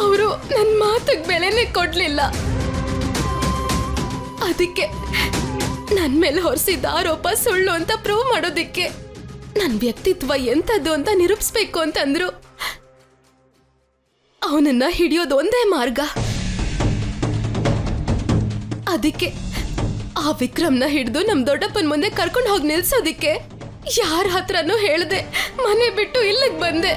ಅವರು ನನ್ನ ಮಾತಿಗೆ ಬೆಲೆನೇ ಕೊಡಲಿಲ್ಲ. ಅದಕ್ಕೆ ನನ್ನ ಮೇಲೆ ಹೊರಿಸಿದ ಆರೋಪ ಸುಳ್ಳು ಅಂತ ಪ್ರೂವ್ ಮಾಡೋದಿಕ್ಕೆ ನನ್ನ ವ್ಯಕ್ತಿತ್ವ ಎಂಥದ್ದು ಅಂತ ನಿರೂಪಿಸ್ಬೇಕು ಅಂತಂದ್ರು. ಅವನನ್ನ ಹಿಡಿಯೋದು ಒಂದೇ ಮಾರ್ಗ. ಅದಕ್ಕೆ ಆ ವಿಕ್ರಮ್ನ ಹಿಡಿದು ನಮ್ಮ ದೊಡ್ಡಪ್ಪನ ಮುಂದೆ ಕರ್ಕೊಂಡು ಹೋಗಿ ನಿಲ್ಸೋದಿಕ್ಕೆ ಯಾರ ಹತ್ರನೂ ಹೇಳ್ದೆ ಮನೆ ಬಿಟ್ಟು ಇಲ್ಲಿಗೆ ಬಂದೆ.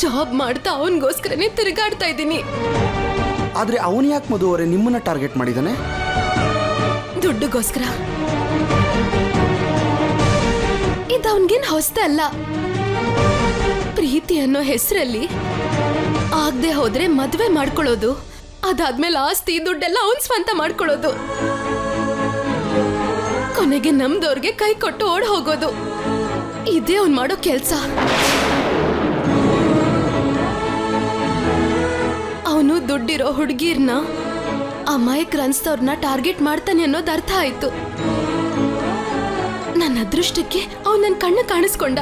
ಜಾಬ್ ಮಾಡ್ತಾ ಅವನಿಗೋಸ್ಕರನೇ ತಿರುಗಾಡ್ತಾ ಇದ್ದೀನಿ. ಆದ್ರೆ ಅವನು ಯಾಕೆ ಮಧು ಅವರೇ ನಿಮ್ಮನ್ನ ಟಾರ್ಗೆಟ್ ಮಾಡಿದಾನೆ? ದುಡ್ಡುಗೋಸ್ಕರ. ಇದು ಅವನಿಗೇನು ಹೊಸ್ತ ಅಲ್ಲ. ಪ್ರೀತಿ ಅನ್ನೋ ಹೆಸರಲ್ಲಿ ಆಗದೆ ಹೋದ್ರೆ ಮದುವೆ ಮಾಡ್ಕೊಳ್ಳೋದು ಅದಾದ್ಮೇಲೆ ಆಸ್ತಿ ದುಡ್ಡೆಲ್ಲ ಅವನ್ ಸ್ವಂತ ಮಾಡ್ಕೊಳ್ಳೋದು. ಕೊನೆಗೆ ನಮ್ದವ್ರಿಗೆ ಕೈ ಕೊಟ್ಟು ಓಡ್ ಹೋಗೋದು ಇದೇ ಅವ್ನ್ ಮಾಡೋ ಕೆಲ್ಸ. ಅವನು ದುಡ್ಡಿರೋ ಹುಡುಗಿರ್ನ ಅಮಾಯಕ್ ರನ್ಸ್ತವ್ರನ್ನ ಟಾರ್ಗೆಟ್ ಮಾಡ್ತಾನೆ ಅನ್ನೋದು ಅರ್ಥ ಆಯ್ತು. ನನ್ನ ಅದೃಷ್ಟಕ್ಕೆ ಅವ್ನು ನನ್ನ ಕಣ್ಣು ಕಾಣಿಸ್ಕೊಂಡ.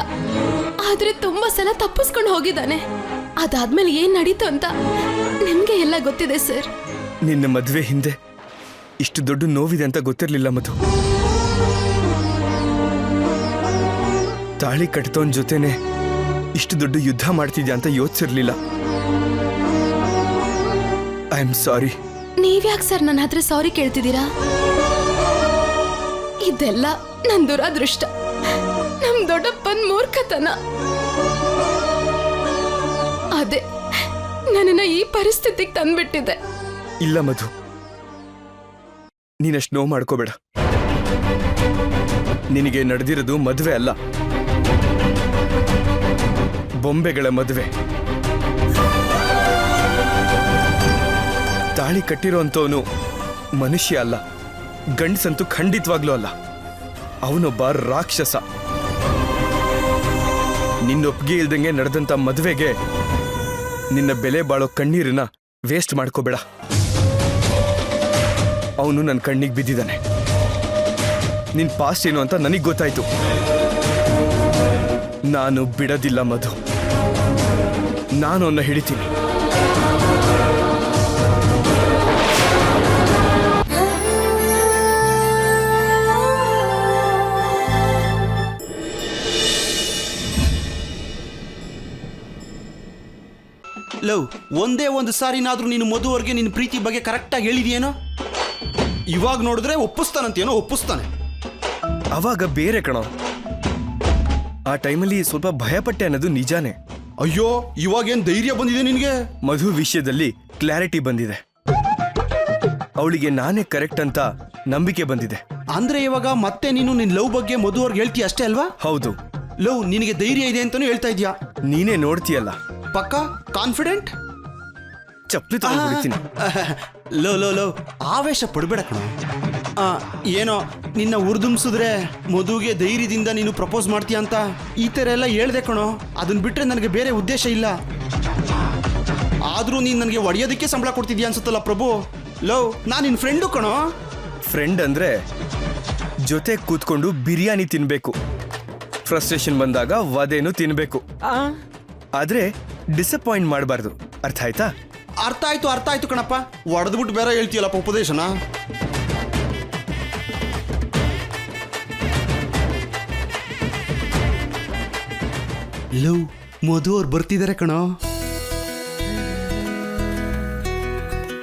ಆದ್ರೆ ತುಂಬಾ ಸಲ ತಪ್ಪಿಸ್ಕೊಂಡು ಹೋಗಿದ್ದಾನೆ. ಅದಾದ್ಮೇಲೆ ಏನ್ ನಡೀತು ಅಂತ ನಿಮ್ಗೆ ಎಲ್ಲ ಗೊತ್ತಿದೆ ಸರ್. ನಿನ್ನ ಮದುವೆ ಹಿಂದೆ ಇಷ್ಟು ದೊಡ್ಡ ನೋವಿದೆ ಅಂತ ಗೊತ್ತಿರಲಿಲ್ಲ ಮಧು. ತಾಳಿ ಕಟ್ತವನ್ ಜೊತೆನೆ ಇಷ್ಟು ದೊಡ್ಡ ಯುದ್ಧ ಮಾಡ್ತಿದ್ಯಾ ಅಂತ ಯೋಚಿಸಿರ್ಲಿಲ್ಲ. ಐ ಆಮ್ ಸಾರಿ ನೀವ್ಯಾಕೆ ಸರ್ ನನ್ನ ಹತ್ರ ಸಾರಿ ಕೇಳ್ತಿದ್ದೀರಾ? ಇದೆಲ್ಲ ನನ್ ದುರಾದೃಷ್ಟ. ನಮ್ ದೊಡ್ಡಪ್ಪನ್ ಮೂರ್ಖತನ. ಅದೇ ನನ್ನನ್ನ ಈ ಪರಿಸ್ಥಿತಿಗೆ ತಂದ್ಬಿಟ್ಟಿದೆ. ಇಲ್ಲ ಮಧು. ನೀನಷ್ಟು ನೋವು ಮಾಡ್ಕೋಬೇಡ. ನಿನಗೆ ನಡೆದಿರೋದು ಮದುವೆ ಅಲ್ಲ. ಬೊಂಬೆಗಳ ಮದುವೆ. ತಾಳಿ ಕಟ್ಟಿರೋಂಥವನು ಮನುಷ್ಯ ಅಲ್ಲ, ಗಂಡಸಂತೂ ಖಂಡಿತವಾಗ್ಲೂ ಅಲ್ಲ. ಅವನೊಬ್ಬ ರಾಕ್ಷಸ. ನಿನ್ನೊಪ್ಪಿಗೆ ಇಲ್ದಂಗೆ ನಡೆದಂತ ಮದುವೆಗೆ ನಿನ್ನ ಬೆಲೆ ಬಾಳೋ ಕಣ್ಣೀರನ್ನ ವೇಸ್ಟ್ ಮಾಡ್ಕೋಬೇಡ. ಅವನು ನನ್ನ ಕಣ್ಣಿಗೆ ಬಿದ್ದಿದ್ದಾನೆ. ನಿನ್ನ ಪಾಸ್ಟ್ ಏನು ಅಂತ ನನಗೆ ಗೊತ್ತಾಯ್ತು. ನಾನು ಬಿಡದಿಲ್ಲ ಮಧು. ನಾನು ಅವನ್ನ ಹಿಡಿತೀನಿ. ಲವ್ ಒಂದೇ ಒಂದು ಸಾರಿನಾದ್ರೂ ನೀನು ಮಧುವರ್ಗೆ ನಿನ್ನ ಪ್ರೀತಿ ಬಗ್ಗೆ ಕರೆಕ್ಟಾಗಿ ಹೇಳಿದೆಯೇನೋ? ಇವಾಗ ನೋಡಿದ್ರೆ ಒಪ್ಪಿಸ್ತಾನಂತೇನೋ ಒಪ್ಪಿಸ್ತಾನೆ. ಅವಾಗ ಬೇರೆ ಕಣ. ಆ ಟೈಮಲ್ಲಿ ಸ್ವಲ್ಪ ಭಯಪಟ್ಟೆ ಅನ್ನೋದು ನಿಜಾನೇ. ಅಯ್ಯೋ ಇವಾಗೇನ್ ಧೈರ್ಯ ಬಂದಿದೆ ನಿನಗೆ? ಮಧು ವಿಷಯದಲ್ಲಿ ಕ್ಲಾರಿಟಿ ಬಂದಿದೆ. ಅವಳಿಗೆ ನಾನೇ ಕರೆಕ್ಟ್ ಅಂತ ನಂಬಿಕೆ ಬಂದಿದೆ. ಅಂದ್ರೆ ಇವಾಗ ಮತ್ತೆ ನೀನು ನಿನ್ ಲವ್ ಬಗ್ಗೆ ಮಧುವರ್ಗೆ ಹೇಳ್ತೀಯ ಅಷ್ಟೇ ಅಲ್ವಾ? ಹೌದು. ಲವ್ ನಿನಗೆ ಧೈರ್ಯ ಇದೆ ಅಂತಾನು ಹೇಳ್ತಾ ಇದೀಯಾ? ನೀನೇ ನೋಡ್ತೀಯಲ್ಲ. ಪಕ್ಕ? ಕಾನ್ಫಿಡೆಂಟ್ ಚಪ್ಪಲಿ ತಗೊಂಡ್ಬಿಡ್ತೀನಿ ಲೋ ಲೋ ಲೋ ಆವೇಶ ಪಡಬೇಡ ಕಣ. ಆ, ಏನೋ ನಿನ್ನ ಉರ್ದುಂಬಿಸಿದ್ರೆ ಮಧುಗೆ ಧೈರ್ಯದಿಂದ ನೀನು ಪ್ರಪೋಸ್ ಮಾಡ್ತೀಯ ಅಂತ ಈ ಥರ ಎಲ್ಲ ಹೇಳ್ದೆ ಕಣೋ. ಅದನ್ನ ಬಿಟ್ಟರೆ ನನಗೆ ಬೇರೆ ಉದ್ದೇಶ ಇಲ್ಲ. ಆದರೂ ನೀನು ನನಗೆ ಒಡೆಯೋದಕ್ಕೆ ಸಂಬಳ ಕೊಡ್ತಿದ್ಯಾ ಅನ್ಸುತ್ತಲ್ಲ ಪ್ರಭು? ಲೋ ನಾನು ನಿನ್ನ ಫ್ರೆಂಡು ಕಣೋ. ಫ್ರೆಂಡ್ ಅಂದ್ರೆ ಜೊತೆ ಕೂತ್ಕೊಂಡು ಬಿರಿಯಾನಿ ತಿನ್ನಬೇಕು ಫ್ರಸ್ಟ್ರೇಷನ್ ಬಂದಾಗ ವದೇನು ತಿನ್ಬೇಕು. ಆದ್ರೆ ಡಿಸಪಾಯಿಂಟ್ ಮಾಡಬಾರ್ದು. ಅರ್ಥ ಆಯ್ತಾ? ಅರ್ಥ ಆಯ್ತು ಅರ್ಥ ಆಯ್ತು ಕಣಪ್ಪ. ಒಡೆದ್ಬಿಟ್ಟು ಬೇರೆ ಹೇಳ್ತೀಯಲ್ಲಪ್ಪ ಉಪದೇಶನ? ಲವ್ ಮಧು ಅವ್ರು ಬರ್ತಿದ್ದಾರೆ ಕಣೋ.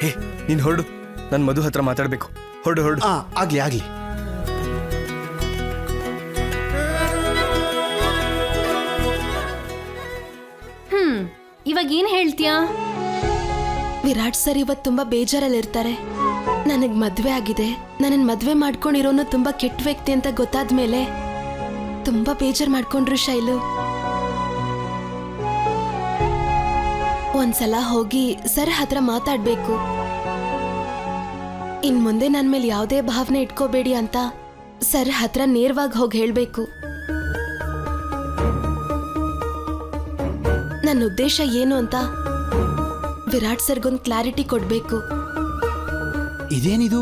ಹೇ ನೀನ್ ಹೊರಡು. ನನ್ ಮಧು ಹತ್ರ ಮಾತಾಡ್ಬೇಕು. ಹೊರಡು ಹೊರಡು. ಆ ಆಗ್ಲಿ ಆಗ್ಲಿ. ಇವಾಗ ಏನ್ ಹೇಳ್ತೀಯಾ? ವಿರಾಟ್ ಸರ್ ಇವತ್ತು ತುಂಬಾ ಬೇಜಾರಲ್ಲಿರ್ತಾರೆ. ನನಗ್ ಮದ್ವೆ ಆಗಿದೆ. ನನ್ನ ಮದ್ವೆ ಮಾಡ್ಕೊಂಡಿರೋನು ತುಂಬಾ ಕೆಟ್ಟ ವ್ಯಕ್ತಿ ಅಂತ ಗೊತ್ತಾದ್ಮೇಲೆ ತುಂಬಾ ಬೇಜಾರ್ ಮಾಡ್ಕೊಂಡ್ರು ಶೈಲು. ಒಂದ್ಸಲ ಹೋಗಿ ಸರ್ ಹತ್ರ ಮಾತಾಡ್ಬೇಕು. ಇನ್ ಮುಂದೆ ನನ್ ಮೇಲೆ ಯಾವುದೇ ಭಾವನೆ ಇಟ್ಕೋಬೇಡಿ ಅಂತ ಸರ್ ಹತ್ರ ನೇರವಾಗಿ ಹೋಗಿ ಹೇಳ್ಬೇಕು. ನನ್ನ ಉದ್ದೇಶ ಏನು ಅಂತ ವಿರಾಟ್ ಸರ್ಗೊಂದು ಕ್ಲಾರಿಟಿ ಕೊಡ್ಬೇಕು. ಇದೇನಿದು?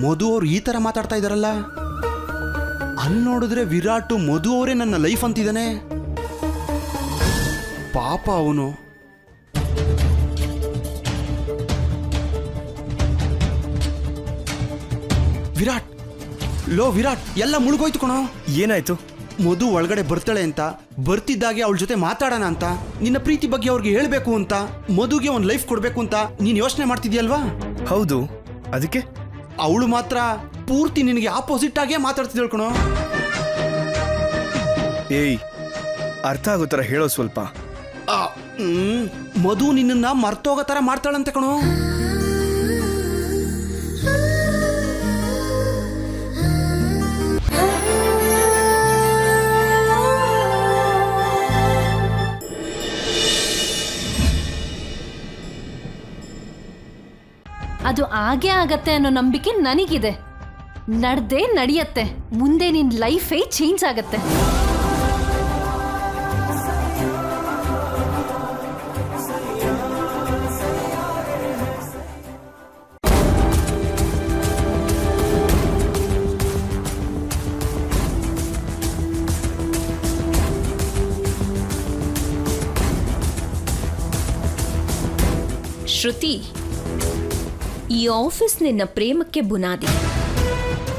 ಮಧು ಅವ್ರು ಈ ತರ ಮಾತಾಡ್ತಾ ಇದಾರಲ್ಲ? ಅಲ್ಲಿ ನೋಡಿದ್ರೆ ವಿರಾಟ್ ಮಧು ಅವರೇ ನನ್ನ ಲೈಫ್ ಅಂತಿದ್ದಾನೆ ಪಾಪ ಅವನು. ವಿರಾಟ್ ಲೋ ವಿರಾಟ್ ಎಲ್ಲ ಮುಳುಗೋಯ್ತು ಕಣೋ. ಏನಾಯ್ತು? ಮಧು ಒಳಗಡೆ ಬರ್ತಾಳೆ ಅಂತ ಬರ್ತಿದ್ದಾಗೆ ಅವಳ ಜೊತೆ ಮಾತಾಡೋಣ ಅಂತ ನಿನ್ನ ಪ್ರೀತಿ ಬಗ್ಗೆ ಅವ್ರಿಗೆ ಹೇಳ್ಬೇಕು ಅಂತ ಮಧುಗೆ ಒಂದು ಲೈಫ್ ಕೊಡ್ಬೇಕು ಅಂತ ನೀನ್ ಯೋಚನೆ ಮಾಡ್ತಿದ್ಯಲ್ವಾ ಹೌದು. ಅದಕ್ಕೆ? ಅವಳು ಮಾತ್ರ ಪೂರ್ತಿ ನಿನಗೆ ಆಪೋಸಿಟ್ ಆಗೇ ಮಾತಾಡ್ತಿದ್ದಾಳು ಕಣೋ. ಏಯ್ ಅರ್ಥ ಆಗೋ ಥರ ಹೇಳೋ ಸ್ವಲ್ಪ. ಆ, ಹ್ಮ್, ಮಧು ನಿನ್ನ ಮರ್ತೋಗೋ ತರ ಮಾಡ್ತಾಳಂತೆ ಕಣೋ. ಅದು ಆಗೇ ಆಗತ್ತೆ ಅನ್ನೋ ನಂಬಿಕೆ ನನಗಿದೆ. ನಡ್ದೇ ನಡೆಯತ್ತೆ. ಮುಂದೆ ನಿನ್ನ ಲೈಫೇ ಚೇಂಜ್ ಆಗತ್ತೆ. ಈ ಆಫೀಸ್ ನಿನ್ನ ಪ್ರೇಮಕ್ಕೆ ಬುನಾದಿ.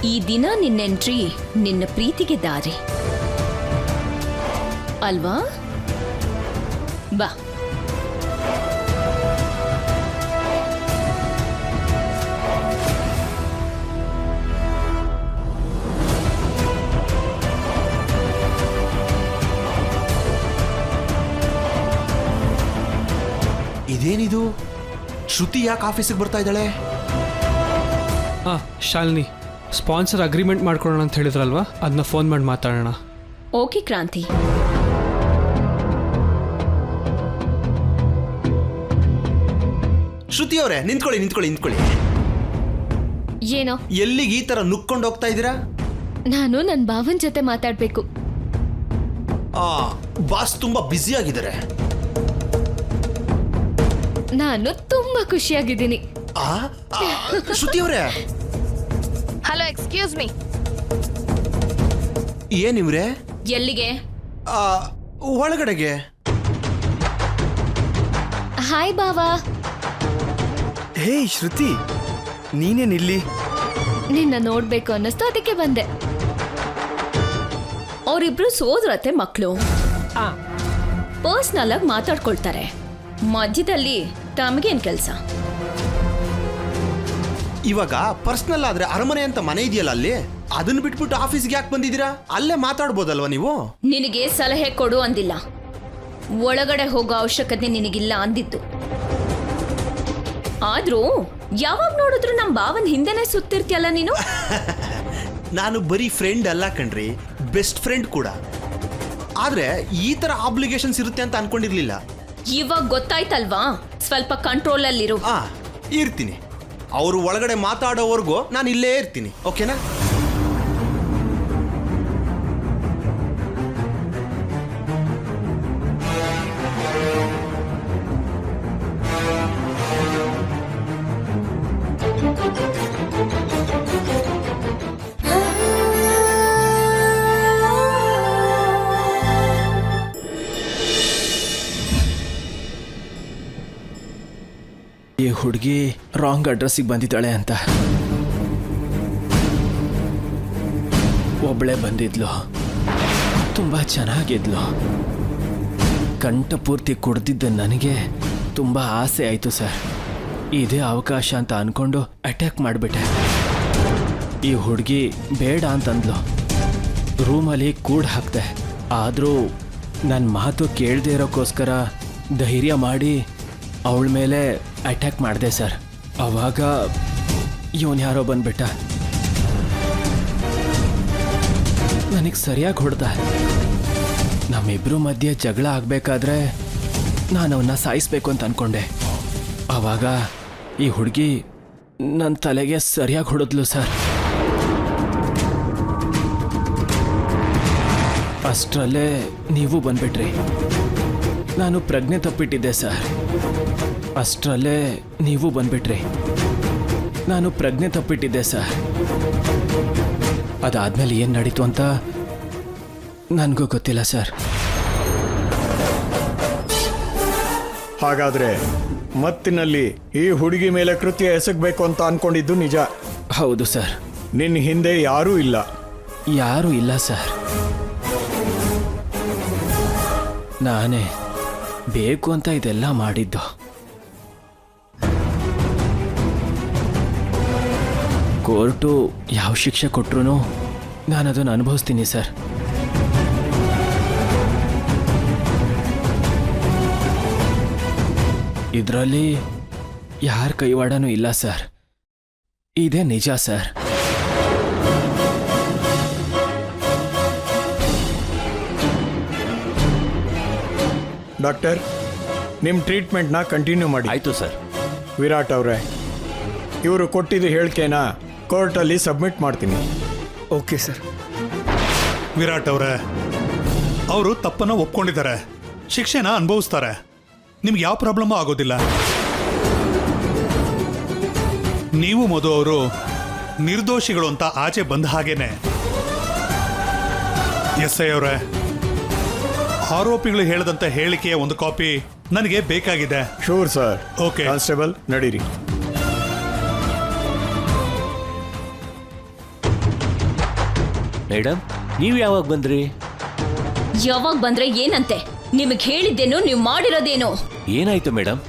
ಈ ದಿನ ನಿನ್ನ ಎಂಟ್ರಿ ನಿನ್ನ ಪ್ರೀತಿಗೆ ದಾರಿ. ಅಲ್ವಾ? ಬಾ. ಇದೇನಿದು? ಶ್ರುತಿ ಯಾಕೆ ಆಫೀಸಿಗೆ ಬರ್ತಾ ಇದ್ದಾಳೆ? ಹಾಂ ಶಾಲಿನಿ ಸ್ಪಾನ್ಸರ್ ಅಗ್ರಿಮೆಂಟ್ ಮಾಡ್ಕೊಳ್ಳೋಣ ಅಂತ ಹೇಳಿದ್ರಲ್ವಾ? ಅದನ್ನ ಫೋನ್ ಮಾಡಿ ಮಾತಾಡೋಣ. ಓಕೆ ಕ್ರಾಂತಿ. ಶ್ರುತಿ ಅವರೇ ನಿಂತ್ಕೊಳ್ಳಿ ನಿಂತ್ಕೊಳ್ಳಿ ನಿಂತ್ಕೊಳ್ಳಿ. ಏನೋ? ಎಲ್ಲಿಗೆ ಈ ತರ ನುಕ್ಕೊಂಡು ಹೋಗ್ತಾ ಇದ್ದೀರಾ? ನಾನು ನನ್ನ ಭಾವನ್ ಜೊತೆ ಮಾತಾಡ್ಬೇಕು. ಆ ಬಾಸ್ ತುಂಬಾ ಬ್ಯುಸಿ ಆಗಿದ್ದಾರೆ. ನಾನು ತುಂಬಾ ಖುಷಿಯಾಗಿದ್ದೀನಿ. ಆ ಆ, ಶ್ರುತಿ ಅವರೇ. ಹಲೋ ಎಕ್ಸ್ಕ್ಯೂಸ್ ಮೀ ಏನಿವ್ರೆ ಎಲ್ಲಿಗೆ? ಆ, ಒಳಗಡೆಗೆ. ಹಾಯ್ ಬಾವಾ. ಹೇ ಶ್ರುತಿ ನೀನೇನಿಲ್ಲಿ ನಿನ್ನ ನೋಡ್ಬೇಕು ಅನ್ನಿಸ್ತು ಅದಕ್ಕೆ ಬಂದೆ. ಅವರಿಬ್ರು ಸೋದರತ್ತೆ ಮಕ್ಕಳು ಪರ್ಸ್ನಲ್ ಆಗಿ ಮಾತಾಡ್ಕೊಳ್ತಾರೆ. ಮಧ್ಯದಲ್ಲಿ ತಮಗೇನ್ ಕೆಲಸ? ಇವಾಗ ಪರ್ಸನಲ್ ಆದ್ರೆ ಅರಮನೆ ಅಂತ ಮನೆ ಇದೆಯಲ್ಲ ಅಲ್ಲಿ? ಅದನ್ನ ಬಿಟ್ಬಿಟ್ಟು ಆಫೀಸ್ಗೆ ಯಾಕೆ ಬಂದಿದ್ದೀರಾ? ಅಲ್ಲೇ ಮಾತಾಡ್ಬೋದಲ್ವಾ ನೀವು? ನಿನಗೆ ಸಲಹೆ ಕೊಡು ಅಂದಿಲ್ಲ. ಒಳಗಡೆ ಹೋಗೋ ಅವಶ್ಯಕತೆ ನಿನಗಿಲ್ಲ ಅಂದಿತ್ತು. ಆದ್ರೂ ಯಾವಾಗ ನೋಡಿದ್ರು ನಮ್ ಭಾವನ್ ಹಿಂದೆನೆ ಸುತ್ತಿರ್ತಿಯಲ್ಲ ನೀನು? ನಾನು ಬರೀ ಫ್ರೆಂಡ್ ಅಲ್ಲ ಕಣ್ರಿ ಬೆಸ್ಟ್ ಫ್ರೆಂಡ್ ಕೂಡ. ಆದ್ರೆ ಈ ತರ ಆಬ್ಲಿಗೇಷನ್ಸ್ ಇರುತ್ತೆ ಅಂತ ಅನ್ಕೊಂಡಿರ್ಲಿಲ್ಲ. ಇವಾಗ ಗೊತ್ತಾಯ್ತಲ್ವಾ? ಸ್ವಲ್ಪ ಕಂಟ್ರೋಲ್ ಅಲ್ಲಿರು. ಆ ಇರ್ತೀನಿ. ಅವರು ಒಳಗಡೆ ಮಾತಾಡೋವರೆಗೂ ನಾನು ಇಲ್ಲೇ ಇರ್ತೀನಿ ಓಕೆನಾ ರಾಂಗ್ ಅಡ್ರೆಸ್ಸಿಗೆ ಬಂದಿದ್ದಾಳೆ ಅಂತ. ಒಬ್ಬಳೆ ಬಂದಿದ್ಲು. ತುಂಬ ಚೆನ್ನಾಗಿದ್ಲು. ಕಂಠಪೂರ್ತಿ ಕುಡ್ದಿದ್ದ ನನಗೆ ತುಂಬ ಆಸೆ ಆಯಿತು ಸರ್. ಇದೇ ಅವಕಾಶ ಅಂತ ಅಂದ್ಕೊಂಡು ಅಟ್ಯಾಕ್ ಮಾಡಿಬಿಟ್ಟೆ. ಈ ಹುಡುಗಿ ಬೇಡ ಅಂತಂದ್ಲು. ರೂಮಲ್ಲಿ ಕೂಡ್ ಹಾಕ್ದೆ. ಆದರೂ ನನ್ನ ಮಾತು ಕೇಳದೇ ಇರೋಕ್ಕೋಸ್ಕರ ಧೈರ್ಯ ಮಾಡಿ ಅವಳ ಮೇಲೆ ಅಟ್ಯಾಕ್ ಮಾಡಿದೆ ಸರ್. ಅವಾಗ ಇವನು ಯಾರೋ ಬಂದ್ಬಿಟ್ಟ. ನನಗೆ ಸರಿಯಾಗಿ ಹೊಡೆದ. ನಮ್ಮಿಬ್ರು ಮಧ್ಯೆ ಜಗಳ ಆಗಬೇಕಾದ್ರೆ ನಾನು ಅವನ್ನ ಸಾಯಿಸ್ಬೇಕು ಅಂತ ಅಂದ್ಕೊಂಡೆ ಆವಾಗ ಈ ಹುಡುಗಿ ನನ್ನ ತಲೆಗೆ ಸರಿಯಾಗಿ ಹೊಡೆದ್ಲು ಸರ್. ಅಷ್ಟರಲ್ಲೇ ನೀವು ಬಂದ್ಬಿಟ್ರಿ. ನಾನು ಪ್ರಜ್ಞೆ ತಪ್ಪಿಟ್ಟಿದ್ದೆ ಸರ್. ಅಷ್ಟರಲ್ಲೇ ನೀವು ಬಂದ್ಬಿಟ್ರಿ. ನಾನು ಪ್ರಜ್ಞೆ ತಪ್ಪಿಟ್ಟಿದ್ದೆ ಸರ್. ಅದಾದ್ಮೇಲೆ ಏನು ನಡೀತು ಅಂತ ನನಗೂ ಗೊತ್ತಿಲ್ಲ ಸರ್. ಹಾಗಾದ್ರೆ ಮತ್ತಿನಲ್ಲಿ ಈ ಹುಡುಗಿ ಮೇಲೆ ಕೃತ್ಯ ಎಸಗಬೇಕು ಅಂತ ಅನ್ಕೊಂಡಿದ್ದು ನಿಜ? ಹೌದು ಸರ್. ನಿನ್ನ ಹಿಂದೆ ಯಾರೂ ಇಲ್ಲ. ಯಾರೂ ಇಲ್ಲ ಸರ್. ನಾನೇ ಬೇಕು ಅಂತ ಇದೆಲ್ಲ ಮಾಡಿದ್ದು. ಕೋರ್ಟು ಯಾವ ಶಿಕ್ಷೆ ಕೊಟ್ಟರು ನಾನು ಅದನ್ನು ಅನುಭವಿಸ್ತೀನಿ ಸರ್. ಇದರಲ್ಲಿ ಯಾರ ಕೈವಾಡನೂ ಇಲ್ಲ ಸರ್. ಇದೇ ನಿಜ ಸರ್. ಡಾಕ್ಟರ್ ನಿಮ್ಮ ಟ್ರೀಟ್ಮೆಂಟ್ನ ಕಂಟಿನ್ಯೂ ಮಾಡಿ. ಆಯಿತು ಸರ್. ವಿರಾಟ್ ಅವರೇ ಇವರು ಕೊಟ್ಟಿದ್ದು ಹೇಳಿಕೆನ? ಕೋರ್ಟಲ್ಲಿ ಸಬ್ಮಿಟ್ ಮಾಡ್ತೀನಿ. Okay sir. ವಿರಾಟ್ ಅವರೇ ಅವರು ತಪ್ಪನ್ನು ಒಪ್ಕೊಂಡಿದ್ದಾರೆ. ಶಿಕ್ಷೆನ ಅನುಭವಿಸ್ತಾರೆ. ನಿಮ್ಗೆ ಯಾವ ಪ್ರಾಬ್ಲಮ್ಮೂ ಆಗೋದಿಲ್ಲ. ನೀವು ಮಧು ಅವರು ನಿರ್ದೋಷಿಗಳು ಅಂತ ಆಚೆ ಬಂದ ಹಾಗೇನೆ. ಎಸ್ ಐ ಅವರೇ ಆರೋಪಿಗಳು ಹೇಳದಂತ ಹೇಳಿಕೆಯ ಒಂದು ಕಾಪಿ ನನಗೆ ಬೇಕಾಗಿದೆ. ಶೂರ್ ಸರ್ ಓಕೆ ಕಾನ್ಸ್ಟೇಬಲ್ ನಡೀರಿ. ಮೇಡಮ್ ನೀವು ಯಾವಾಗ ಬಂದ್ರಿ? ಯಾವಾಗ ಬಂದ್ರೆ ಏನಂತೆ? ನಿಮಗ್ ಹೇಳಿದ್ದೇನು ನೀವು ಮಾಡಿರೋದೇನು? ಏನಾಯ್ತು ಮೇಡಮ್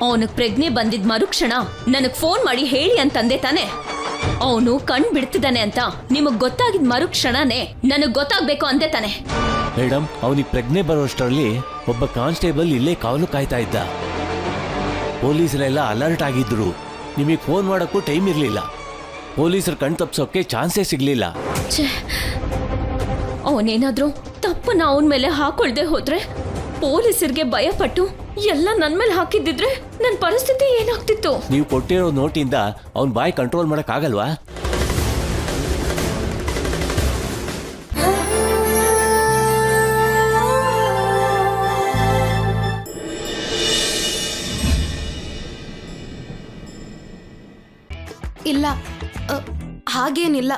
ಅವನಿಗೆ ಪ್ರಜ್ಞೆ ಬಂದಿದ್ ಮರುಕ್ಷಣ ನನಗ್ ಫೋನ್ ಮಾಡಿ ಹೇಳಿ ಅಂತಂದೆ ತಾನೆ. ಅವನು ಕಣ್ ಬಿಡ್ತಿದ್ದಾನೆ ಅಂತ ನಿಮಗ್ ಗೊತ್ತಾಗಿದ್ ಮರುಕ್ಷಣನೇ ನನಗ್ ಗೊತ್ತಾಗ್ಬೇಕು ಅಂದೆ ತಾನೆ. ಮೇಡಮ್ ಅವನಿಗೆ ಪ್ರಜ್ಞೆ ಬರೋಷ್ಟರಲ್ಲಿ ಒಬ್ಬ ಕಾನ್ಸ್ಟೇಬಲ್ ಇಲ್ಲೇ ಕಾವಲು ಕಾಯ್ತಾ ಇದ್ದ. ಪೊಲೀಸರೆಲ್ಲ ಅಲರ್ಟ್ ಆಗಿದ್ರು. ನಿಮಗೆ ಫೋನ್ ಮಾಡೋಕ್ಕೂ ಟೈಮ್ ಇರಲಿಲ್ಲ. ಪೊಲೀಸರು ಕಣ್ ತಪ್ಸೋಕೆ ಚಾನ್ಸೇ ಸಿಗ್ಲಿಲ್ಲ. ಅವನೇನಾದ್ರೂ ತಪ್ಪನ್ನ ಅವನ ಮೇಲೆ ಹಾಕೊಳ್ದೆ ಹೋದ್ರೆ ಪೊಲೀಸರಿಗೆ ಭಯಪಟ್ಟು ಎಲ್ಲ ನನ್ ಮೇಲೆ ಹಾಕಿದ್ದಿದ್ರೆ ನನ್ನ ಪರಿಸ್ಥಿತಿ ಏನಾಗ್ತಿತ್ತು? ನೀವು ಕೊಟ್ಟಿರೋ ನೋಟಿಂದ ಅವನ್ ಬಾಯಿ ಕಂಟ್ರೋಲ್ ಮಾಡೋಕ್ಕಾಗಲ್ವಾ? ಹಾಗೇನಿಲ್ಲ.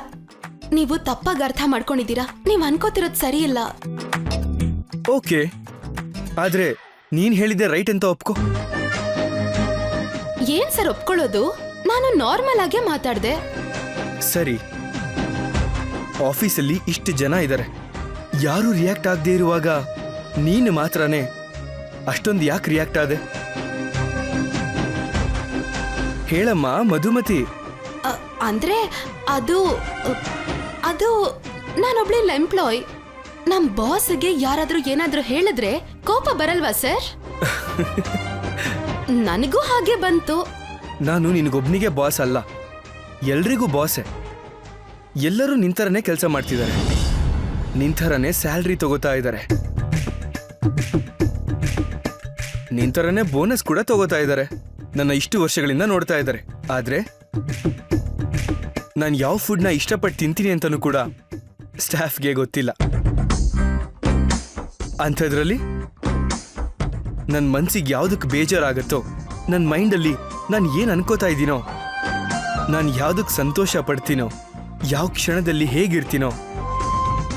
ನೀವು ತಪ್ಪಾಗಿ ಅರ್ಥ ಮಾಡ್ಕೊಂಡಿದ್ದೀರಾ? ನೀವು ಅನ್ಕೋತಿರೋದು ಸರಿ ಇಲ್ಲ ಓಕೆ. ಆದ್ರೆ ನೀನ್ ಹೇಳಿದ್ದೆ ರೈಟ್ ಅಂತ ಒಪ್ಕೋ. ಏನ್ ಸರ್ ಒಪ್ಕೊಳ್ಳೋದು? ನಾನು ನಾರ್ಮಲ್ ಆಗೇ ಮಾತಾಡ್ದೆ. ಸರಿ. ಆಫೀಸಲ್ಲಿ ಇಷ್ಟು ಜನ ಇದ್ದಾರೆ ಯಾರು ರಿಯಾಕ್ಟ್ ಆಗದೆ ಇರುವಾಗ ನೀನು ಮಾತ್ರನೇ ಅಷ್ಟೊಂದು ಯಾಕೆ ರಿಯಾಕ್ಟ್ ಆದೆ? ಹೇಳಮ್ಮ ಮಧುಮತಿ. ಅಂದ್ರೆ ಅದು ಅದು ನಾನೊಬ್ಳಿಲ್ಲ ಎಂಪ್ಲಾಯ್ ನಮ್ ಬಾಸ್ಗೆ ಯಾರಾದ್ರೂ ಏನಾದ್ರೂ ಹೇಳಿದ್ರೆ ಕೋಪ ಬರಲ್ವಾ ಸರ್ ನನಗೂ ಹಾಗೆ ಬಂತು. ನಾನು ನಿನಗೊಬ್ನಿಗೆ ಬಾಸ್ ಅಲ್ಲ. ಎಲ್ರಿಗೂ ಬಾಸೆ ಎಲ್ಲರೂ ನಿಂತರನೇ ಕೆಲಸ ಮಾಡ್ತಿದ್ದಾರೆ. ನಿಂತರನೇ ಸ್ಯಾಲ್ರಿ ತಗೋತಾ ಇದ್ದಾರೆ. ನಿಂತರನೇ ಬೋನಸ್ ಕೂಡ ತಗೋತಾ ಇದ್ದಾರೆ. ನನ್ನ ಇಷ್ಟು ವರ್ಷಗಳಿಂದ ನೋಡ್ತಾ ಇದ್ದಾರೆ. ಆದ್ರೆ ನಾನು ಯಾವ ಫುಡ್ನ ಇಷ್ಟಪಟ್ಟು ತಿಂತೀನಿ ಅಂತಲೂ ಕೂಡ ಸ್ಟಾಫ್ಗೆ ಗೊತ್ತಿಲ್ಲ. ಅಂಥದ್ರಲ್ಲಿ ನನ್ನ ಮನ್ಸಿಗೆ ಯಾವುದಕ್ಕೆ ಬೇಜಾರಾಗತ್ತೋ ನನ್ನ ಮೈಂಡಲ್ಲಿ ನಾನು ಏನು ಅನ್ಕೋತಾ ಇದ್ದೀನೋ ನಾನು ಯಾವುದಕ್ಕೆ ಸಂತೋಷ ಪಡ್ತೀನೋ ಯಾವ ಕ್ಷಣದಲ್ಲಿ ಹೇಗಿರ್ತೀನೋ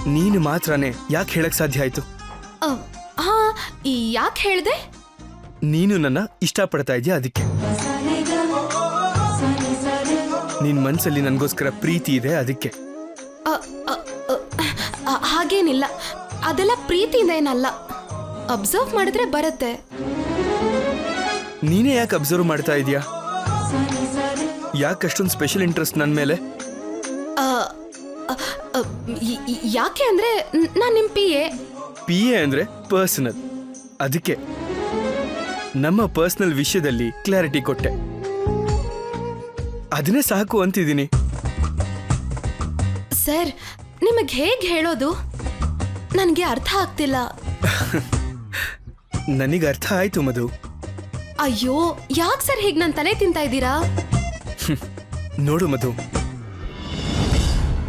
ನೀನು ಮಾತ್ರನೇ ಯಾಕೆ ಹೇಳಕ್ ಸಾಧ್ಯ ಆಯ್ತು? ಯಾಕೆ ಹೇಳ್ದೆ? ನೀನು ನನ್ನ ಇಷ್ಟಪಡ್ತಾ ಇದೆಯಾ ಅದಕ್ಕೆ? ನಿನ್ ಮನ್ಸಲ್ಲಿ ನನಗೋಸ್ಕರ ಪ್ರೀತಿ ಇದೆ ಅದಕ್ಕೆ. ಅ, ಅ, ಅ, ಅ, ಹಾಗೇನಿಲ್ಲ. ಅದೆಲ್ಲ ಪ್ರೀತಿಯಿಂದ ಏನಲ್ಲ. ಅಬ್ಸರ್ವ್ ಮಾಡಿದ್ರೆ ಬರುತ್ತೆ. ನೀನೇ ಯಾಕೆ ಅಬ್ಸರ್ವ್ ಮಾಡ್ತಾ ಇದೀಯಾ ಯಾಕೆ ಅಷ್ಟೊಂದು ಸ್ಪೆಷಲ್ ಇಂಟ್ರೆಸ್ಟ್ ನನ್ನ ಮೇಲೆ? ಅ, ಅ, ಅ, ಈ- ಈ- ಯಾಕೆ ಅಂದ್ರೆ ನಾನು ನಿಮ್ ಪಿ ಎ ಪಿ ಎ ಅಂದ್ರೆ ಪರ್ಸನಲ್ ಅದಕ್ಕೆ. ನಮ್ಮ ಪರ್ಸನಲ್ ವಿಷಯದಲ್ಲಿ ಕ್ಲಾರಿಟಿ ಕೊಟ್ಟೆ. ಅದನ್ನೇ ಸಾಕು ಅಂತಿದ್ದೀನಿ. ಸರ್ ನಿಮಗೆ ಹೇಗೆ ಹೇಳೋದು? ನನಗೆ ಅರ್ಥ ಆಗ್ತಿಲ್ಲ. ನನಗೆ ಅರ್ಥ ಆಯ್ತು ಮಧು. ಅಯ್ಯೋ ಯಾಕೆ ಸರ್ ಹೀಗೆ ನನ್ನ ತಲೆ ತಿಂತಾ ಇದ್ದೀರಾ? ನೋಡು ಮಧು.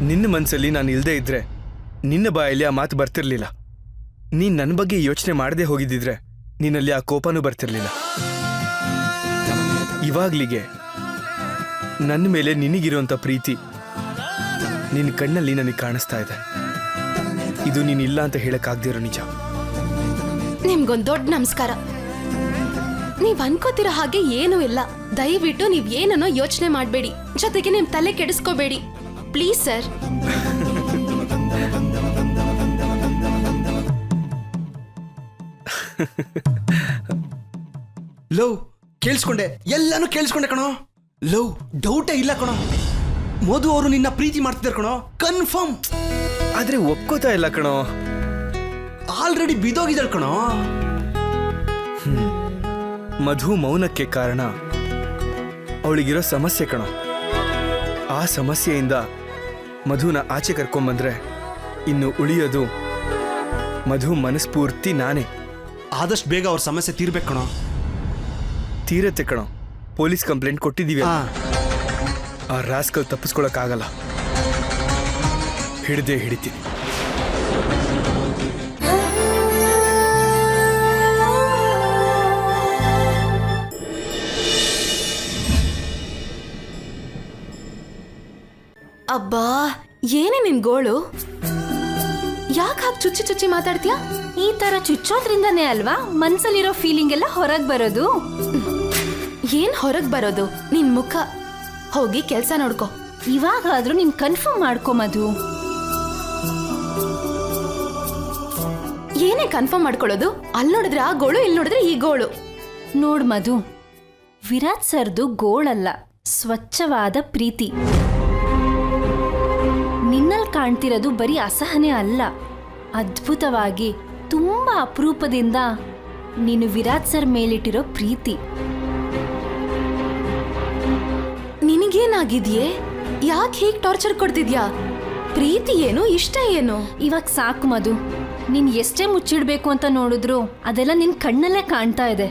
ನಿನ್ನ ಮನಸ್ಸಲ್ಲಿ ನಾನು ಇಲ್ಲದೆ ಇದ್ರೆ ನಿನ್ನ ಬಾಯಲ್ಲಿ ಆ ಮಾತು ಬರ್ತಿರ್ಲಿಲ್ಲ. ನೀನ್ ನನ್ನ ಬಗ್ಗೆ ಯೋಚನೆ ಮಾಡದೆ ಹೋಗಿದ್ದಿದ್ರೆ ನಿನ್ನಲ್ಲಿ ಆ ಕೋಪನೂ ಬರ್ತಿರ್ಲಿಲ್ಲ. ಇವಾಗ್ಲಿಗೆ ನನ್ನ ಮೇಲೆ ನಿನಗಿರುವಂಥ ಪ್ರೀತಿ ನಿನ್ನ ಕಣ್ಣಲ್ಲಿ ನನಗೆ ಕಾಣಿಸ್ತಾ ಇದೆ. ಇದು ಇಲ್ಲ ಅಂತ ಹೇಳಕ್ಕಾಗ್ದಿರೋ ನಿಜ. ನಿಮ್ಗೊಂದ್ ದೊಡ್ಡ ನಮಸ್ಕಾರ. ನೀವ್ ಅನ್ಕೋತಿರೋ ಹಾಗೆ ಏನೂ ಇಲ್ಲ. ದಯವಿಟ್ಟು ನೀವ್ ಏನನ್ನೋ ಯೋಚನೆ ಮಾಡಬೇಡಿ. ಜೊತೆಗೆ ನಿಮ್ ತಲೆ ಕೆಡಿಸ್ಕೋಬೇಡಿ. Please sir. ಲೋ ಕೇಳಿಸ್ಕೊಂಡೆ. ಎಲ್ಲಾನು ಕೇಳಿಸ್ಕೊಂಡೆ ಕಣೋ. ಲವ್ ಡೌಟೇ ಇಲ್ಲ ಕಣೋ. ಮಧು ಅವರು ನಿನ್ನ ಪ್ರೀತಿ ಮಾಡ್ತಿದ್ದಾರೆ ಕಣೋ. ಕನ್ಫರ್ಮ್ ಆದ್ರೆ ಒಪ್ಕೋತಾ ಇಲ್ಲ ಕಣೋ. ಆಲ್ರೆಡಿ ಬಿದೋಗಿದ್ದಾಳೆ ಕಣೋ. ಮಧು ಮೌನಕ್ಕೆ ಕಾರಣ. ಅವಳಿಗಿರೋ ಸಮಸ್ಯೆ ಕಣೋ. ಆ ಸಮಸ್ಯೆಯಿಂದ ಮಧುನ ಆಚೆ ಕರ್ಕೊಂಬಂದ್ರೆ ಇನ್ನು ಉಳಿಯೋದು ಮಧು ಮನಸ್ಫೂರ್ತಿ ನಾನೇ. ಆದಷ್ಟು ಬೇಗ ಅವ್ರ ಸಮಸ್ಯೆ ತೀರ್ಬೇಕು ಕಣೋ. ತೀರತ್ತೆ ಕಣೋ. ಪೊಲೀಸ್ ಕಂಪ್ಲೇಂಟ್ ಕೊಟ್ಟಿದ್ದೀವಿ ಹಾ. ಆ ರಾಸ್ಕಲ್ ತಪ್ಪಿಸ್ಕೊಳಕ್ಕಾಗಲ್ಲ. ಹಿಡ್ದೇ ಹಿಡಿತೀನಿ. ಅಬ್ಬಾ ಏನೇ ನಿನ್ ಗೋಳು? ಯಾಕೆ ಹಾಗೆ ಚುಚ್ಚಿ ಚುಚ್ಚಿ ಮಾತಾಡ್ತೀಯಾ? ಈ ತರ ಚುಚ್ಚೋದ್ರಿಂದನೇ ಅಲ್ವಾ ಮನ್ಸಲ್ಲಿರೋ ಫೀಲಿಂಗ್ ಎಲ್ಲ ಹೊರಗ್ ಬರೋದು? ಏನ್ ಹೊರಗ್ ಬರೋದು? ನಿನ್ ಮುಖ. ಹೋಗಿ ಕೆಲ್ಸ ನೋಡ್ಕೋ. ಇವಾಗಾದ್ರೂ ನೀನ್ ಕನ್ಫರ್ಮ್ ಮಾಡ್ಕೊ, ಮಧು. ಏನೇ ಕನ್ಫರ್ಮ್ ಮಾಡ್ಕೊಳ್ಳೋದು? ಅಲ್ಲಿ ನೋಡಿದ್ರೆ ಆ ಗೋಳು, ಇಲ್ಲಿ ನೋಡಿದ್ರೆ ಈ ಗೋಳು. ನೋಡ್, ಮಧು. ವಿರಾಟ್ ಸರ್ದು ಗೋಳಲ್ಲ, ಸ್ವಚ್ಛವಾದ ಪ್ರೀತಿ. ನಿನ್ನಲ್ಲಿ ಕಾಣ್ತಿರೋದು ಬರೀ ಅಸಹನೆ ಅಲ್ಲ. ಅದ್ಭುತವಾಗಿ, ತುಂಬಾ ಅಪರೂಪದಿಂದ ನೀನು ವಿರಾಟ್ ಸರ್ ಮೇಲಿಟ್ಟಿರೋ ಪ್ರೀತಿ. ನಿನಗೇನಾಗಿದ್ಯೇ ಯಾಕೆ ಹೀಗೆ ಟಾರ್ಚರ್ ಕೊಡ್ತಿದ್ಯಾ? ಪ್ರೀತಿ ಏನು, ಇಷ್ಟ ಏನು? ಇವಾಗ ಸಾಕು ಮಧು. ನಿನ್ ಎಷ್ಟೇ ಮುಚ್ಚಿಡ್ಬೇಕು ಅಂತ ನೋಡಿದ್ರು ಅದೆಲ್ಲ ನಿನ್ ಕಣ್ಣಲ್ಲೇ ಕಾಣ್ತಾ ಇದೆ.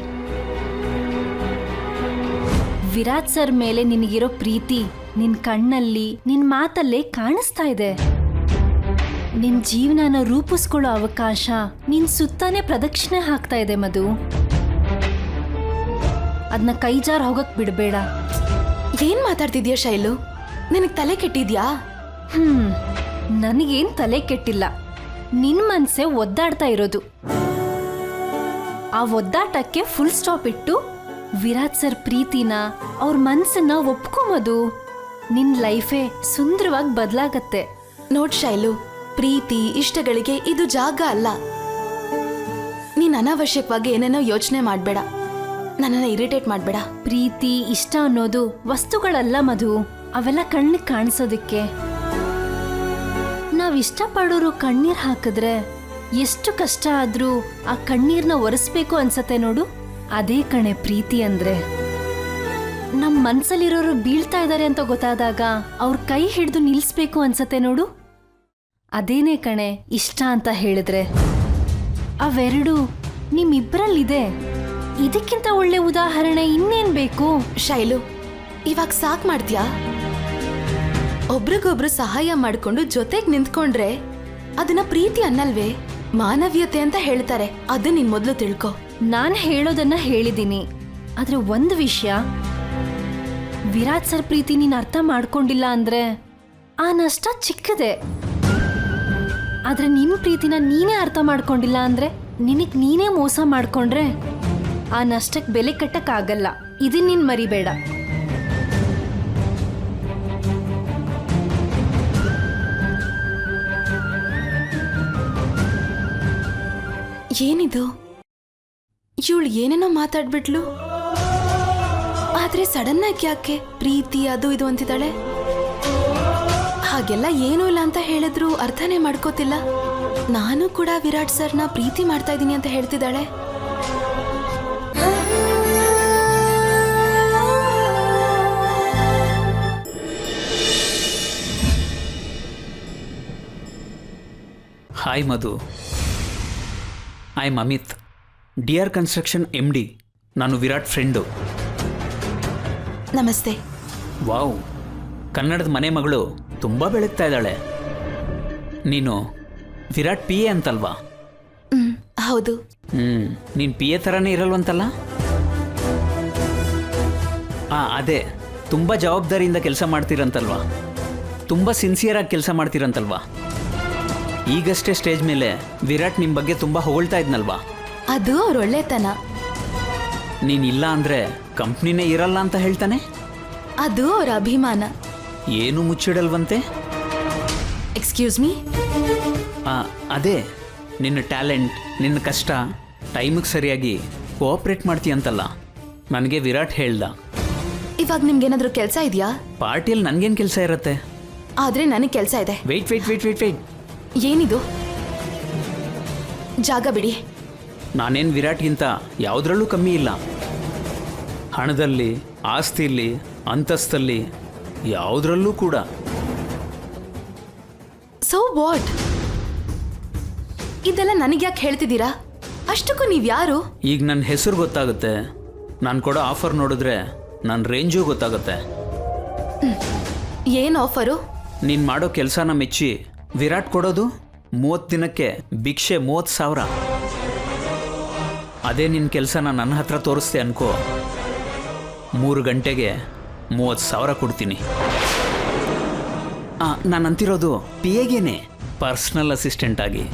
ವಿರಾಟ್ ಸರ್ ಮೇಲೆ ನಿನಗಿರೋ ಪ್ರೀತಿ ನಿನ್ ಕಣ್ಣಲ್ಲಿ, ನಿನ್ ಮಾತಲ್ಲೇ ಕಾಣಿಸ್ತಾ ಇದೆ. ನಿನ್ ಜೀವನನ ರೂಪಿಸ್ಕೊಳ್ಳೋ ಅವಕಾಶ ನಿನ್ ಸುತ್ತಾನೆ ಪ್ರದಕ್ಷಿಣೆ ಹಾಕ್ತಾ ಇದೆ ಮಧು. ಅದನ್ನ ಕೈಜಾರ್ ಹೋಗಕ್ ಬಿಡಬೇಡ. ಏನ್ ಮಾತಾಡ್ತಿದ್ಯಾ ಶೈಲು? ನಿನಗ್ ತಲೆ ಕೆಟ್ಟಿದ್ಯಾ? ಹ್ಮ್ ನನಗೇನ್ ತಲೆ ಕೆಟ್ಟಿಲ್ಲ. ನಿನ್ ಮನ್ಸೆ ಒದ್ದಾಡ್ತಾ ಇರೋದು. ಆ ಒದ್ದಾಟಕ್ಕೆ ಫುಲ್ ಸ್ಟಾಪ್ ಇಟ್ಟು ವಿರಾಟ್ ಸರ್ ಪ್ರೀತಿನ ಅವ್ರ ಮನ್ಸನ್ನ ಒಪ್ಕೊಂಬೋದು ನಿನ್ ಲೈಫೇ ಸುಂದರವಾಗಿ ಬದಲಾಗತ್ತೆ. ನೋಡ್ ಶೈಲು ಪ್ರೀತಿ ಇಷ್ಟಗಳಿಗೆ ಇದು ಜಾಗ ಅಲ್ಲ. ನೀನ್ ಅನಾವಶ್ಯಕವಾಗಿ ಏನೇನೋ ಯೋಚನೆ ಮಾಡ್ಬೇಡ. ನನ್ನನ್ನ ಇರಿಟೇಟ್ ಮಾಡ್ಬೇಡ. ಪ್ರೀತಿ, ಇಷ್ಟ ಅನ್ನೋದು ವಸ್ತುಗಳಲ್ಲ ಮಧು. ಅವೆಲ್ಲ ಕಣ್ಣಿಗೆ ಕಾಣಿಸೋದಕ್ಕೆ. ನಾವ್ ಇಷ್ಟಪಡೋರು ಕಣ್ಣೀರ್ ಹಾಕಿದ್ರೆ ಎಷ್ಟು ಕಷ್ಟ ಆದ್ರೂ ಆ ಕಣ್ಣೀರ್ನ ಒರೆಸ್ಬೇಕು ಅನ್ಸತ್ತೆ ನೋಡು. ಅದೇ ಕಣೆ ಪ್ರೀತಿ ಅಂದ್ರೆ. ನಮ್ ಮನ್ಸಲ್ಲಿರೋರು ಬೀಳ್ತಾ ಇದಾರೆ ಅಂತ ಗೊತ್ತಾದಾಗ ಅವ್ರ ಕೈ ಹಿಡಿದು ನಿಲ್ಸ್ಬೇಕು ಅನ್ಸತ್ತೆ ನೋಡು. ಅದೇನೇ ಕಣೆ, ಇಷ್ಟ ಅಂತ ಹೇಳಿದ್ರೆ. ಅವೆರಡು ನಿಮ್ಮಿಬ್ಬರಲ್ಲಿದೆ ಇದಕ್ಕಿಂತ ಒಳ್ಳೆ ಉದಾಹರಣೆ ಇನ್ನೇನ್ ಬೇಕು? ಶೈಲು ಇವಾಗ ಸಾಕ್ ಮಾಡ್ತೀಯಾ? ಒಬ್ರಿಗೊಬ್ರು ಸಹಾಯ ಮಾಡ್ಕೊಂಡು ಜೊತೆಗ್ ನಿಂತ್ಕೊಂಡ್ರೆ ಅದನ್ನ ಪ್ರೀತಿ ಅನ್ನಲ್ವೇ? ಮಾನವೀಯತೆ ಅಂತ ಹೇಳ್ತಾರೆ ಅದು ನೀನ್ ಮೊದಲು ತಿಳ್ಕೊ. ನಾನ್ ಹೇಳೋದನ್ನ ಹೇಳಿದ್ದೀನಿ ಆದ್ರೆ ಒಂದು ವಿಷಯ ವಿರಾಟ್ ಸರ್ ಪ್ರೀತಿ ನೀನ್ ಅರ್ಥ ಮಾಡ್ಕೊಂಡಿಲ್ಲ ಅಂದ್ರೆ ಆ ನಷ್ಟ ಚಿಕ್ಕದೆ. ಆದ್ರೆ ನಿನ್ ಪ್ರೀತಿನ ನೀನೇ ಅರ್ಥ ಮಾಡ್ಕೊಂಡಿಲ್ಲ ಅಂದ್ರೆ ನಿನಗ್ ನೀನೇ ಮೋಸ ಮಾಡ್ಕೊಂಡ್ರೆ? ಆ ನಷ್ಟಕ್ಕೆ ಬೆಲೆ ಕಟ್ಟಕ್ಕಾಗಲ್ಲ. ಇದನ್ನ ಇದನ್ ನೀನ್ ಮರಿಬೇಡ. ಏನಿದು? ಇವಳು ಏನೇನೋ ಮಾತಾಡ್ಬಿಟ್ಲು? ಆದ್ರೆ ಸಡನ್ ಆಗಿ ಯಾಕೆ ಪ್ರೀತಿ ಅದು ಇದು ಅಂತಿದ್ದಾಳೆ? ಹಾಗೆಲ್ಲ ಏನೂ ಇಲ್ಲ ಅಂತ ಹೇಳಿದ್ರು ಅರ್ಥನೇ ಮಾಡ್ಕೋತಿಲ್ಲ. ನಾನು ಕೂಡ ವಿರಾಟ್ ಸರ್ನ ಪ್ರೀತಿ ಮಾಡ್ತಾ ಇದ್ದೀನಿ ಅಂತ ಹೇಳ್ತಿದ್ದಾಳೆ. Hi Madhu. I'm Amit D R construction M D ನಾನು ವಿರಾಟ್ ಫ್ರೆಂಡು ನಮಸ್ತೆ. ವಾವ್ ಕನ್ನಡದ ಮನೆ ಮಗಳು ತುಂಬ ಬೆಳಗ್ತಾ ಇದ್ದಾಳೆ. ನೀನು ವಿರಾಟ್ ಪಿ ಎ ಅಂತಲ್ವಾ? ಹ್ಮ್ ಹೌದು. ಹ್ಞೂ ನೀನು ಪಿ ಎ ಥರನೇ ಇರಲ್ವಂತಲ್ಲ? ಹಾಂ ಅದೇ. ತುಂಬ ಜವಾಬ್ದಾರಿಯಿಂದ ಕೆಲಸ ಮಾಡ್ತೀರಂತಲ್ವಾ? ತುಂಬ ಸಿನ್ಸಿಯರಾಗಿ ಕೆಲಸ ಮಾಡ್ತೀರಂತಲ್ವಾ? ಈಗಷ್ಟೇ ಸ್ಟೇಜ್ ಮೇಲೆ ವಿರಾಟ್ ನಿಮ್ ಬಗ್ಗೆ ತುಂಬಾ ಹೊಗಳ್ತಾ ಇದ್ನಲ್ವಾ? ಅದು ಅವ್ರ ಒಳ್ಳೆತನ. ನೀನ್ ಇಲ್ಲ ಅಂದ್ರೆ ಕಂಪ್ನಿನೇ ಇರಲ್ಲ ಅಂತ ಹೇಳ್ತಾನೆ? ಅದು ಅವ್ರ ಅಭಿಮಾನ. ಏನು ಮುಚ್ಚಿಡಲ್ವಂತೆ? ಎಕ್ಸ್ಕ್ಯೂಸ್ ಮೀ ಆ, ಅದೇ ನಿನ್ನ ಟ್ಯಾಲೆಂಟ್ ನಿನ್ನ ಕಷ್ಟ ಟೈಮಿಗೆ ಸರಿಯಾಗಿ ಕೋಆಪ್ರೇಟ್ ಮಾಡ್ತೀಯಂತಲ್ಲ ನನಗೆ ವಿರಾಟ್ ಹೇಳ್ದ. ಇವಾಗ ನಿಮ್ಗೇನಾದ್ರೂ ಕೆಲಸ ಇದೆಯಾ? ಪಾರ್ಟಿಯಲ್ಲಿ ನನಗೇನು ಕೆಲಸ ಇರುತ್ತೆ? ಆದ್ರೆ ನನಗೆ ಕೆಲಸ ಇದೆ. Wait wait wait wait wait ಏನಿದು? ಜಾಗ ಬಿಡಿ. ನಾನೇನು ವಿರಾಟ್ಗಿಂತ ಯಾವುದ್ರಲ್ಲೂ ಕಮ್ಮಿ ಇಲ್ಲ. ಹಣದಲ್ಲಿ ಆಸ್ತಿಯಲ್ಲಿ ಅಂತಸ್ತಲ್ಲಿ ಯಾವುದ್ರಲ್ಲೂ ಕೂಡ. ಸೋ ವಾಟ್ ಇದೆಲ್ಲ ನನಗೆ ಯಾಕೆ ಹೇಳ್ತಿದ್ದೀರಾ? ಅಷ್ಟಕ್ಕೂ ನೀವು ಯಾರು? ಈಗ ನನ್ನ ಹೆಸರು ಗೊತ್ತಾಗುತ್ತೆ. ನಾನು ಕೊಡೋ ಆಫರ್ ನೋಡಿದ್ರೆ ನನ್ನ ರೇಂಜು ಗೊತ್ತಾಗುತ್ತೆ. ಏನು ಆಫರು? ನೀನು ಮಾಡೋ ಕೆಲಸನ ಮೆಚ್ಚಿ ವಿರಾಟ್ ಕೊಡೋದು ಮೂವತ್ತು ದಿನಕ್ಕೆ ಭಿಕ್ಷೆ ಮೂವತ್ತು ಸಾವಿರ. ಅದೇ ನಿನ್ನ ಕೆಲಸನ ನನ್ನ ಹತ್ರ ತೋರಿಸ್ತೆ ಅನ್ಕೋ. ಮೂರು ಗಂಟೆಗೆ ಮೂವತ್ತು ಸಾವಿರ ಕೊಡ್ತೀನಿ. ನಾನು ಅಂತಿರೋದು ಪಿ ಎಗೇನೆ ಪರ್ಸ್ನಲ್ ಅಸಿಸ್ಟೆಂಟ್ ಆಗಿ.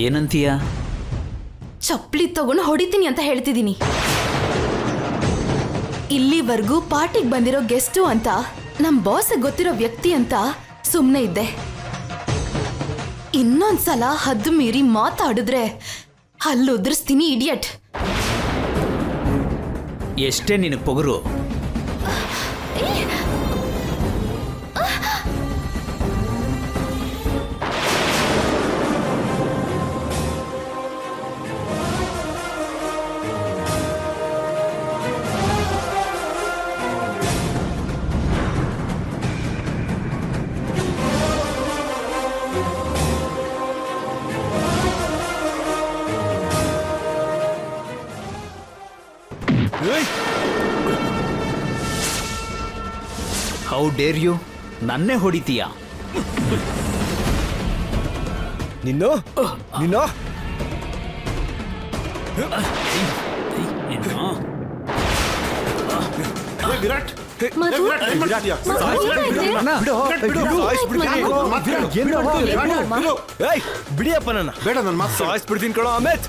ಏನಂತೀಯ? ಚಪ್ಪಲಿ ತಗೊಂಡು ಹೊಡಿತೀನಿ ಅಂತ ಹೇಳ್ತಿದ್ದೀನಿ. ಇಲ್ಲಿವರೆಗೂ ಪಾರ್ಟಿಗೆ ಬಂದಿರೋ ಗೆಸ್ಟು ಅಂತ ನಮ್ಮ ಬಾಸ್ಗೆ ಗೊತ್ತಿರೋ ವ್ಯಕ್ತಿ ಅಂತ ಸುಮ್ಮನೆ ಇದ್ದೆ. ಇನ್ನೊಂದ್ಸಲ ಹದ್ದು ಮೀರಿ ಮಾತಾಡಿದ್ರೆ ಅಲ್ಲಿ ಉದುರಿಸ್ತೀನಿ ಇಡಿಯಟ್. ಎಷ್ಟೇ ನಿನಗೆ ಪೊಗರು ಹೌ ಡೇರ್ ಯು ನನ್ನೇ ಹೊಡಿತೀಯ ನಿನ್ನು ನಿನ್ನು ವಿರಾಟ್ ಮಧು ಏಯ್ ಬಿಡಿಯಪ್ಪ ನನ್ನ ಬೇಡ ನನ್ನ ಮಾತು ಸಾಯಿಸ್ಬಿಡ್ತೀನಿ ಕಣೋ ಅಮಿತ್